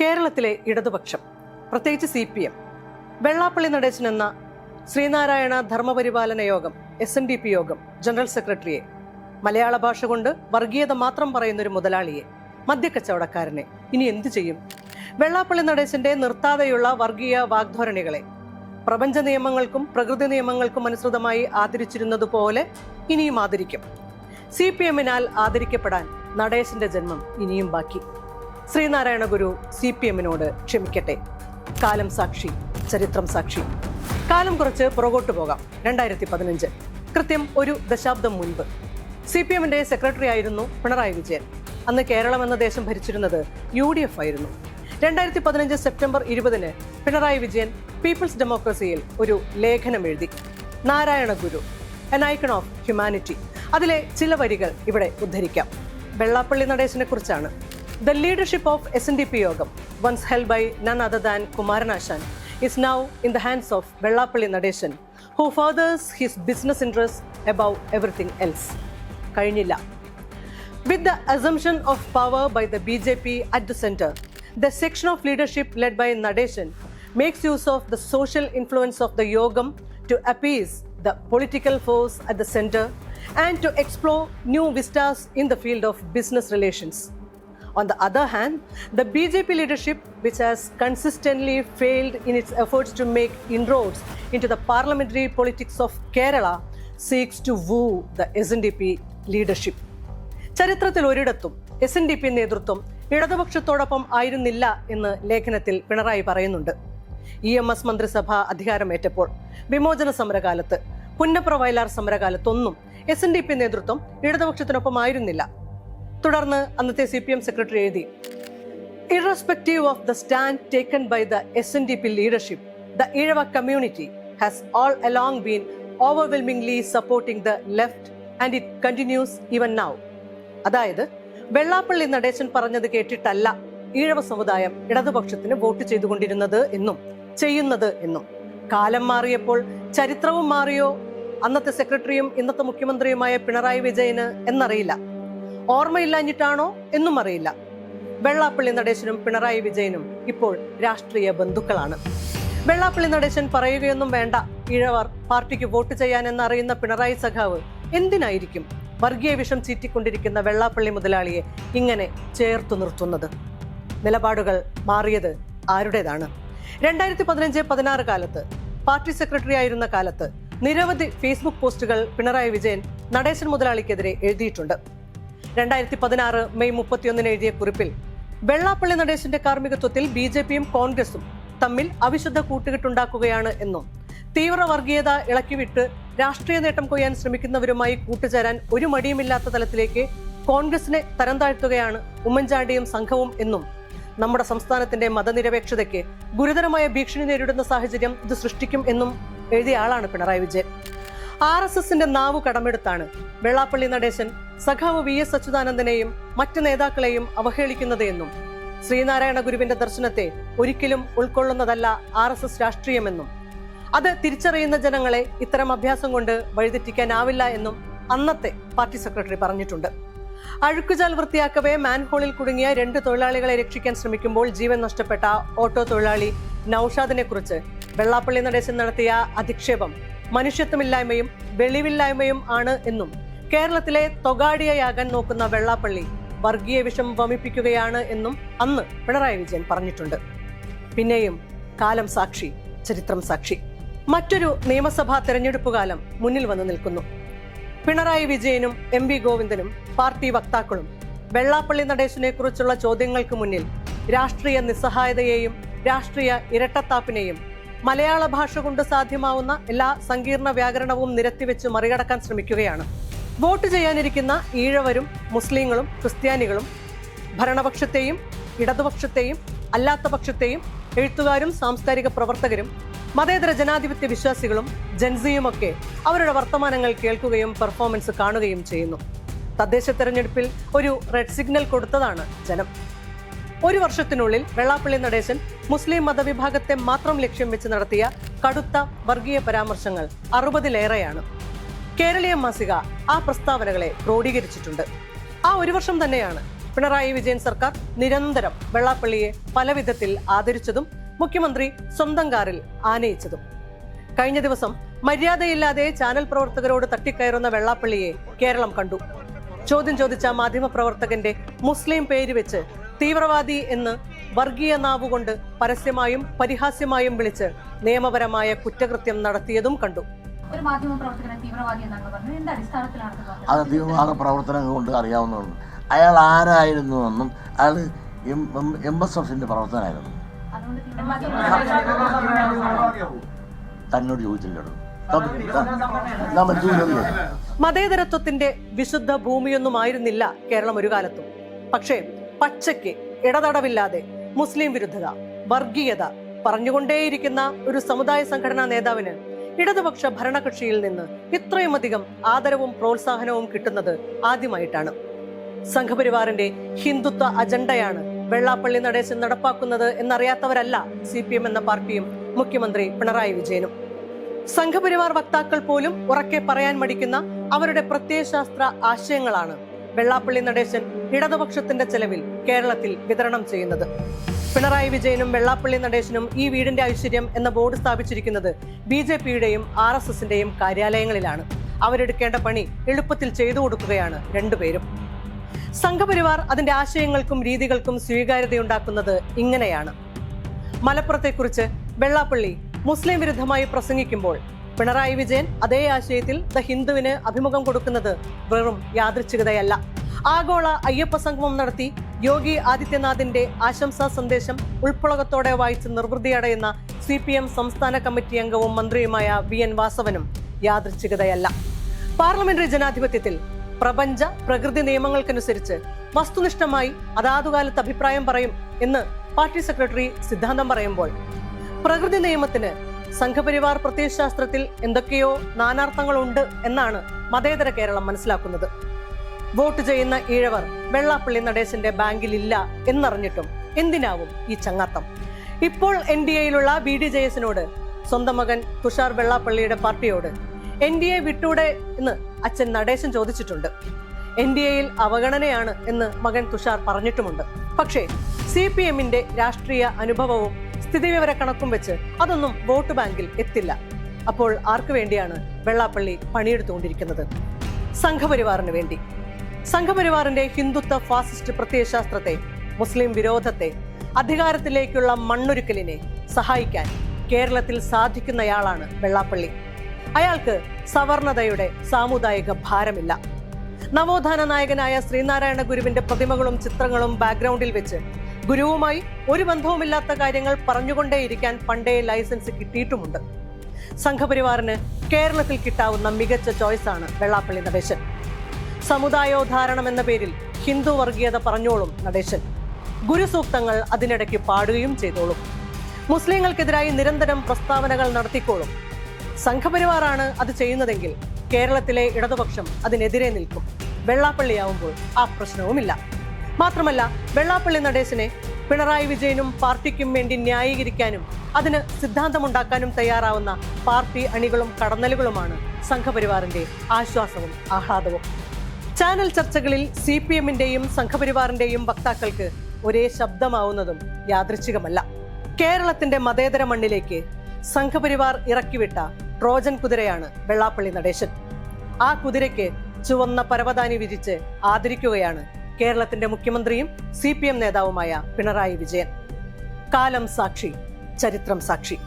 കേരളത്തിലെ ഇടതുപക്ഷം പ്രത്യേകിച്ച് C P M Vellappally Natesan എന്ന Sreenarayana Dharmaparipalana Yogam S N D P Yogam general സെക്രട്ടറിയെ മലയാള ഭാഷ കൊണ്ട് വർഗീയത മാത്രം പറയുന്ന ഒരു മുതലാളിയെ മദ്യക്കച്ചവടക്കാരനെ ഇനി എന്തു ചെയ്യും? വെള്ളാപ്പള്ളി നടേശന്റെ നിർത്താതെയുള്ള വർഗീയ വാഗ്ധോരണികളെ പ്രപഞ്ച നിയമങ്ങൾക്കും പ്രകൃതി നിയമങ്ങൾക്കും അനുസൃതമായി ആദരിച്ചിരുന്നതുപോലെ ഇനിയും ആദരിക്കും. സി പി എമ്മിനാൽ ആദരിക്കപ്പെടാൻ നടേശന്റെ ജന്മം ഇനിയും ബാക്കി. ശ്രീനാരായണ ഗുരു സി പി എമ്മിനോട് ക്ഷമിക്കട്ടെ. കാലം സാക്ഷി ചരിത്രം സാക്ഷി. കാലം കുറച്ച് പുറകോട്ട് പോകാം രണ്ടായിരത്തി പതിനഞ്ച് കൃത്യം ഒരു ദശാബ്ദം മുൻപ്. സി പി എമ്മിന്റെ സെക്രട്ടറി ആയിരുന്നു പിണറായി വിജയൻ. അന്ന് കേരളം എന്ന ദേശം ഭരിച്ചിരുന്നത് യു ഡി എഫ് ആയിരുന്നു. രണ്ടായിരത്തി പതിനഞ്ച് സെപ്റ്റംബർ ഇരുപതിന് പിണറായി വിജയൻ പീപ്പിൾസ് ഡെമോക്രസിയിൽ ഒരു ലേഖനം എഴുതി. Narayana Guru an icon of humanity അതിലെ ചില വരികൾ ഇവിടെ ഉദ്ധരിക്കാം. വെള്ളാപ്പള്ളി നടേശനെ കുറിച്ചാണ് The leadership of S N D P Yogam once held by none other than Kumaranasan is now in the hands of Vellappally Natesan who fathers his business interest above everything else കഴിഞ്ഞില്ല With the assumption of power by the BJP at the center, the section of leadership led by Nadeshan makes use of the social influence of the Yogam to appease the political force at the center and to explore new vistas in the field of business relations. On the other hand, the BJP leadership, which has consistently failed in its efforts to make inroads into the parliamentary politics of Kerala, seeks to woo the SNDP leadership. ചരിത്രത്തിൽ ഒരിടത്തും S N D P നേതൃത്വം ഇടതുപക്ഷത്തോടൊപ്പം ആയിരുന്നില്ല എന്ന് ലേഖനത്തിൽ പിണറായി പറയുന്നുണ്ട് E M S മന്ത്രിസഭ അധികാരമേറ്റപ്പോൾ വിമോചന സമരകാലത്ത് പുന്നപ്ര വയലാർ സമരകാലത്തൊന്നും എസ് എൻ ഡി പി നേതൃത്വം ഇടതുപക്ഷത്തിനൊപ്പം ആയിരുന്നില്ല തുടർന്ന് അന്നത്തെ സി പി എം സെക്രട്ടറി എഴുതി irrespective of the stand taken by the S N D P leadership the Ezhava community has all along been overwhelmingly supporting the left and it continues even now അതായത് വെള്ളാപ്പള്ളി നടേശൻ പറഞ്ഞത് കേട്ടിട്ടല്ല ഈഴവ സമുദായം ഇടതുപക്ഷത്തിന് vote ചെയ്തുകൊണ്ടിരുന്നത് എന്നും ചെയ്യുന്നത് എന്നും. കാലം മാറിയപ്പോൾ ചരിത്രവും മാറിയോ? അന്നത്തെ സെക്രട്ടറിയും ഇന്നത്തെ മുഖ്യമന്ത്രിയുമായ പിണറായി വിജയന് എന്നറിയില്ല. ഓർമ്മയില്ലാഞ്ഞിട്ടാണോ എന്നും അറിയില്ല. വെള്ളാപ്പള്ളി നടേശനും പിണറായി വിജയനും ഇപ്പോൾ രാഷ്ട്രീയ ബന്ധുക്കളാണ്. വെള്ളാപ്പള്ളി നടേശൻ പറയുകയൊന്നും വേണ്ട. ഇഴവർ പാർട്ടിക്ക് വോട്ട് ചെയ്യാനെന്ന് അറിയുന്ന പിണറായി സഖാവ് എന്തിനായിരിക്കും വർഗീയ വിഷം ചീറ്റിക്കൊണ്ടിരിക്കുന്ന വെള്ളാപ്പള്ളി മുതലാളിയെ ഇങ്ങനെ ചേർത്തു നിർത്തുന്നത്? നിലപാടുകൾ മാറിയത് ആരുടേതാണ്? രണ്ടായിരത്തി പതിനഞ്ച് പതിനാറ് കാലത്ത് പാർട്ടി സെക്രട്ടറി ആയിരുന്ന കാലത്ത് നിരവധി ഫേസ്ബുക്ക് പോസ്റ്റുകൾ പിണറായി വിജയൻ നടേശൻ മുതലാളിക്കെതിരെ എഴുതിയിട്ടുണ്ട്. രണ്ടായിരത്തി പതിനാറ് മെയ് മുപ്പത്തിയൊന്നിന് എഴുതിയ കുറിപ്പിൽ വെള്ളാപ്പള്ളി നടേശന്റെ കാർമ്മികത്വത്തിൽ ബി ജെ പിയും കോൺഗ്രസും തമ്മിൽ അവിശുദ്ധ കൂട്ടുകെട്ടുണ്ടാക്കുകയാണ് എന്നും തീവ്ര വർഗീയത ഇളക്കിവിട്ട് രാഷ്ട്രീയ നേട്ടം കൊയ്യാൻ ശ്രമിക്കുന്നവരുമായി കൂട്ടുചേരാൻ ഒരു മടിയുമില്ലാത്ത തലത്തിലേക്ക് കോൺഗ്രസിനെ തരം താഴ്ത്തുകയാണ് ഉമ്മൻചാണ്ടിയും സംഘവും എന്നും നമ്മുടെ സംസ്ഥാനത്തിന്റെ മതനിരപേക്ഷതയ്ക്ക് ഗുരുതരമായ ഭീഷണി നേരിടുന്ന സാഹചര്യം ഇത് സൃഷ്ടിക്കും എന്നും എഴുതിയ ആളാണ് പിണറായി വിജയൻ. ആർ എസ് എസിന്റെ നാവ് കടമെടുത്താണ് വെള്ളാപ്പള്ളി നടേശൻ സഖാവ് വി എസ് അച്യുതാനന്ദനെയും മറ്റ് നേതാക്കളെയും അവഹേളിക്കുന്നത് എന്നും ശ്രീനാരായണ ഗുരുവിന്റെ ദർശനത്തെ ഒരിക്കലും ഉൾക്കൊള്ളുന്നതല്ല ആർ എസ് എസ് രാഷ്ട്രീയമെന്നും അത് തിരിച്ചറിയുന്ന ജനങ്ങളെ ഇത്തരം അഭ്യാസം കൊണ്ട് വഴിതെറ്റിക്കാനാവില്ല എന്നും അന്നത്തെ പാർട്ടി സെക്രട്ടറി പറഞ്ഞിട്ടുണ്ട്. അഴുക്കുചാൽ വൃത്തിയാക്കവേ മാൻഹോളിൽ കുടുങ്ങിയ രണ്ട് തൊഴിലാളികളെ രക്ഷിക്കാൻ ശ്രമിക്കുമ്പോൾ ജീവൻ നഷ്ടപ്പെട്ട ഓട്ടോ തൊഴിലാളി നൌഷാദിനെ കുറിച്ച് വെള്ളാപ്പള്ളി നടേശൻ നടത്തിയ അധിക്ഷേപം മനുഷ്യത്വമില്ലായ്മയും വെളിവില്ലായ്മയും ആണ് എന്നും കേരളത്തിലെ തൊഗാഡിയയാകാൻ നോക്കുന്ന വെള്ളാപ്പള്ളി വർഗീയ വിഷം വമിപ്പിക്കുകയാണ് എന്നും അന്ന് പിണറായി വിജയൻ പറഞ്ഞിട്ടുണ്ട്. പിന്നെയും കാലം സാക്ഷി ചരിത്രം സാക്ഷി. മറ്റൊരു നിയമസഭാ തെരഞ്ഞെടുപ്പ് കാലം മുന്നിൽ വന്നു നിൽക്കുന്നു. പിണറായി വിജയനും എം വി ഗോവിന്ദനും പാർട്ടി വക്താക്കളും വെള്ളാപ്പള്ളി നടേശനെ കുറിച്ചുള്ള ചോദ്യങ്ങൾക്ക് മുന്നിൽ രാഷ്ട്രീയ നിസ്സഹായതയെയും രാഷ്ട്രീയ ഇരട്ടത്താപ്പിനെയും മലയാള ഭാഷ കൊണ്ട് സാധ്യമാവുന്ന എല്ലാ സങ്കീർണ വ്യാകരണവും നിരത്തിവെച്ച് മറികടക്കാൻ ശ്രമിക്കുകയാണ്. വോട്ട് ചെയ്യാനിരിക്കുന്ന ഈഴവരും മുസ്ലിങ്ങളും ക്രിസ്ത്യാനികളും ഭരണപക്ഷത്തെയും ഇടതുപക്ഷത്തെയും അല്ലാത്ത പക്ഷത്തെയും എഴുത്തുകാരും സാംസ്കാരിക പ്രവർത്തകരും മതേതര ജനാധിപത്യ വിശ്വാസികളും ജൻസിയുമൊക്കെ അവരുടെ വർത്തമാനങ്ങൾ കേൾക്കുകയും പെർഫോമൻസ് കാണുകയും ചെയ്യുന്നു. തദ്ദേശ തെരഞ്ഞെടുപ്പിൽ ഒരു റെഡ് സിഗ്നൽ കൊടുത്തതാണ് ജനം. ഒരു വർഷത്തിനുള്ളിൽ വെള്ളാപ്പള്ളി നടേശൻ മുസ്ലിം മതവിഭാഗത്തെ മാത്രം ലക്ഷ്യം വെച്ച് നടത്തിയ കടുത്ത വർഗീയ പരാമർശങ്ങൾ അറുപതിലേറെയാണ്. കേരളീയ മാസിക ആ പ്രസ്താവനകളെ ക്രോഡീകരിച്ചിട്ടുണ്ട്. ആ ഒരു വർഷം തന്നെയാണ് പിണറായി വിജയൻ സർക്കാർ നിരന്തരം വെള്ളാപ്പള്ളിയെ പല വിധത്തിൽ ആദരിച്ചതും മുഖ്യമന്ത്രി സ്വന്തം കാറിൽ ആനയിച്ചതും. കഴിഞ്ഞ ദിവസം മര്യാദയില്ലാതെ ചാനൽ പ്രവർത്തകരോട് തട്ടിക്കയറുന്ന വെള്ളാപ്പള്ളിയെ കേരളം കണ്ടു. ചോദ്യം ചോദിച്ച മാധ്യമപ്രവർത്തകന്റെ മുസ്ലിം പേര് വെച്ച് തീവ്രവാദി എന്ന് വർഗീയ നാവുകൊണ്ട് പരസ്യമായും പരിഹാസ്യമായും വിളിച്ച് നിയമപരമായ കുറ്റകൃത്യം നടത്തിയതും കണ്ടു? അത് തീവ്രവാദ പ്രവർത്തനങ്ങൾ കൊണ്ട് അറിയാവുന്നതാണ്. അയാൾ ആരായിരുന്നു എന്നും അയാൾ എം എസ് എഫിന്റെ പ്രവർത്തനമായിരുന്നു തന്നോട് ചോദിച്ചില്ലടോ മതേതരത്വത്തിന്റെ വിശുദ്ധ ഭൂമിയൊന്നും ആയിരുന്നില്ല കേരളം ഒരു കാലത്തും. പക്ഷേ പച്ചയ്ക്ക് ഇടതടവില്ലാതെ മുസ്ലിം വിരുദ്ധത വർഗീയത പറഞ്ഞുകൊണ്ടേയിരിക്കുന്ന ഒരു സമുദായ സംഘടനാ നേതാവിന് ഇടതുപക്ഷ ഭരണകക്ഷിയിൽ നിന്ന് ഇത്രയുമധികം ആദരവും പ്രോത്സാഹനവും കിട്ടുന്നത് ആദ്യമായിട്ടാണ്. സംഘപരിവാറിന്റെ ഹിന്ദുത്വ അജണ്ടയാണ് വെള്ളാപ്പള്ളി നടേശൻ നടപ്പാക്കുന്നത് എന്നറിയാത്തവരല്ല സി പി എം എന്ന പാർട്ടിയും മുഖ്യമന്ത്രി പിണറായി വിജയനും. സംഘപരിവാർ വക്താക്കൾ പോലും ഉറക്കെ പറയാൻ മടിക്കുന്ന അവരുടെ പ്രത്യയശാസ്ത്ര ആശയങ്ങളാണ് വെള്ളാപ്പള്ളി നടേശൻ ഇടതുപക്ഷത്തിന്റെ ചെലവിൽ കേരളത്തിൽ വിതരണം ചെയ്യുന്നത്. പിണറായി വിജയനും വെള്ളാപ്പള്ളി നടേശനും ഈ വീടിന്റെ ഐശ്വര്യം എന്ന ബോർഡ് സ്ഥാപിച്ചിരിക്കുന്നത് ബി ജെ പിയുടെയും ആർ എസ് എസിന്റെയും കാര്യാലയങ്ങളിലാണ്. അവരെടുക്കേണ്ട പണി എളുപ്പത്തിൽ ചെയ്തു കൊടുക്കുകയാണ് രണ്ടുപേരും. സംഘപരിവാർ അതിന്റെ ആശയങ്ങൾക്കും രീതികൾക്കും സ്വീകാര്യതയുണ്ടാക്കുന്നത് ഇങ്ങനെയാണ്. മലപ്പുറത്തെക്കുറിച്ച് വെള്ളാപ്പള്ളി മുസ്ലിം വിരുദ്ധമായി പ്രസംഗിക്കുമ്പോൾ പിണറായി വിജയൻ അതേ ആശയത്തിൽ ദ ഹിന്ദുവിന് അഭിമുഖം കൊടുക്കുന്നത് വെറും യാദൃച്ഛികതയല്ല. ആഗോള അയ്യപ്പ സംഗമം നടത്തി യോഗി ആദിത്യനാഥിന്റെ ആശംസാ സന്ദേശം ഉൾപ്പുളകത്തോടെ വായിച്ച് നിർവൃതിയടയുന്ന സി പി എം സംസ്ഥാന കമ്മിറ്റി അംഗവും മന്ത്രിയുമായ വി എൻ വാസവനും യാദൃച്ഛികതയല്ല. പാർലമെന്ററി ജനാധിപത്യത്തിൽ പ്രപഞ്ച പ്രകൃതി നിയമങ്ങൾക്കനുസരിച്ച് വസ്തുനിഷ്ഠമായി അതാതുകാലത്ത് അഭിപ്രായം പറയും എന്ന് പാർട്ടി സെക്രട്ടറി സിദ്ധാന്തം പറയുമ്പോൾ പ്രകൃതി നിയമത്തിന് സംഘപരിവാർ പ്രത്യയശാസ്ത്രത്തിൽ എന്തൊക്കെയോ നാനാർത്ഥങ്ങളുണ്ട് എന്നാണ് മതേതര കേരളം മനസ്സിലാക്കുന്നത്. വോട്ട് ചെയ്യുന്ന ഈഴവർ വെള്ളാപ്പള്ളി നടേശന്റെ ബാങ്കിൽ ഇല്ല എന്നറിഞ്ഞിട്ടും എന്തിനാവും ഈ ചങ്ങാത്തം? ഇപ്പോൾ എൻ ഡി എയിലുള്ള ബി ഡി ജെ എസിനോട് സ്വന്തം മകൻ തുഷാർ വെള്ളാപ്പള്ളിയുടെ പാർട്ടിയോട് എൻ ഡി എ വിട്ടൂടെ എന്ന് അച്ഛൻ നടേശൻ ചോദിച്ചിട്ടുണ്ട്. എൻ ഡി എയിൽ അവഗണനയാണ് എന്ന് മകൻ തുഷാർ പറഞ്ഞിട്ടുമുണ്ട്. പക്ഷേ സി പി എമ്മിന്റെ രാഷ്ട്രീയ അനുഭവവും സ്ഥിതിവിവര കണക്കും വെച്ച് അതൊന്നും വോട്ട് ബാങ്കിൽ എത്തില്ല. അപ്പോൾ ആർക്കു വേണ്ടിയാണ് വെള്ളാപ്പള്ളി പണിയെടുത്തുകൊണ്ടിരിക്കുന്നത്? സംഘപരിവാറിന് വേണ്ടി. സംഘപരിവാറിന്റെ ഹിന്ദുത്വ ഫാസിസ്റ്റ് പ്രത്യയശാസ്ത്രത്തെ മുസ്ലിം വിരോധത്തെ അധികാരത്തിലേക്കുള്ള മണ്ണൊരുക്കലിനെ സഹായിക്കാൻ കേരളത്തിൽ സാധിക്കുന്നയാളാണ് വെള്ളാപ്പള്ളി. അയാൾക്ക് സവർണതയുടെ സാമുദായിക ഭാരമില്ല. നവോത്ഥാന നായകനായ ശ്രീനാരായണ ഗുരുവിന്റെ പ്രതിമകളും ചിത്രങ്ങളും ബാക്ക്ഗ്രൗണ്ടിൽ വെച്ച് ഗുരുവുമായി ഒരു ബന്ധവുമില്ലാത്ത കാര്യങ്ങൾ പറഞ്ഞുകൊണ്ടേയിരിക്കാൻ പണ്ടേ ലൈസൻസ് കിട്ടിയിട്ടുമുണ്ട്. സംഘപരിവാറിന് കേരളത്തിൽ കിട്ടാവുന്ന മികച്ച ചോയ്സാണ് വെള്ളാപ്പള്ളി നടേശൻ. സമുദായോദ്ധാരണം എന്ന പേരിൽ ഹിന്ദു വർഗീയത പറഞ്ഞോളും നടേശൻ. ഗുരുസൂക്തങ്ങൾ അതിനിടയ്ക്ക് പാടുകയും ചെയ്തോളും. മുസ്ലിങ്ങൾക്കെതിരായി നിരന്തരം പ്രസ്താവനകൾ നടത്തിക്കോളും. സംഘപരിവാറാണ് അത് ചെയ്യുന്നതെങ്കിൽ കേരളത്തിലെ ഇടതുപക്ഷം അതിനെതിരെ നിൽക്കും. വെള്ളാപ്പള്ളിയാവുമ്പോൾ ആ പ്രശ്നവുമില്ല. മാത്രമല്ല വെള്ളാപ്പള്ളി നടേശനെ പിണറായി വിജയനും പാർട്ടിക്കും വേണ്ടി ന്യായീകരിക്കാനും അതിന് സിദ്ധാന്തമുണ്ടാക്കാനും തയ്യാറാവുന്ന പാർട്ടി അണികളും കടന്നലുകളുമാണ് സംഘപരിവാറിന്റെ ആശ്വാസവും ആഹ്ലാദവും. ചാനൽ ചർച്ചകളിൽ സി പി എമ്മിന്റെയും സംഘപരിവാറിന്റെയും വക്താക്കൾക്ക് ഒരേ ശബ്ദമാവുന്നതും യാദൃച്ഛികമല്ല. കേരളത്തിന്റെ മതേതര മണ്ണിലേക്ക് സംഘപരിവാർ ഇറക്കിവിട്ട ട്രോജൻ കുതിരയാണ് വെള്ളാപ്പള്ളി നടേശൻ. ആ കുതിരയ്ക്ക് ചുവന്ന പരവതാനി വിരിച്ച് ആദരിക്കുകയാണ് കേരളത്തിന്റെ മുഖ്യമന്ത്രിയും സി പി എം നേതാവുമായ പിണറായി വിജയൻ. കാലം സാക്ഷി ചരിത്രം സാക്ഷി.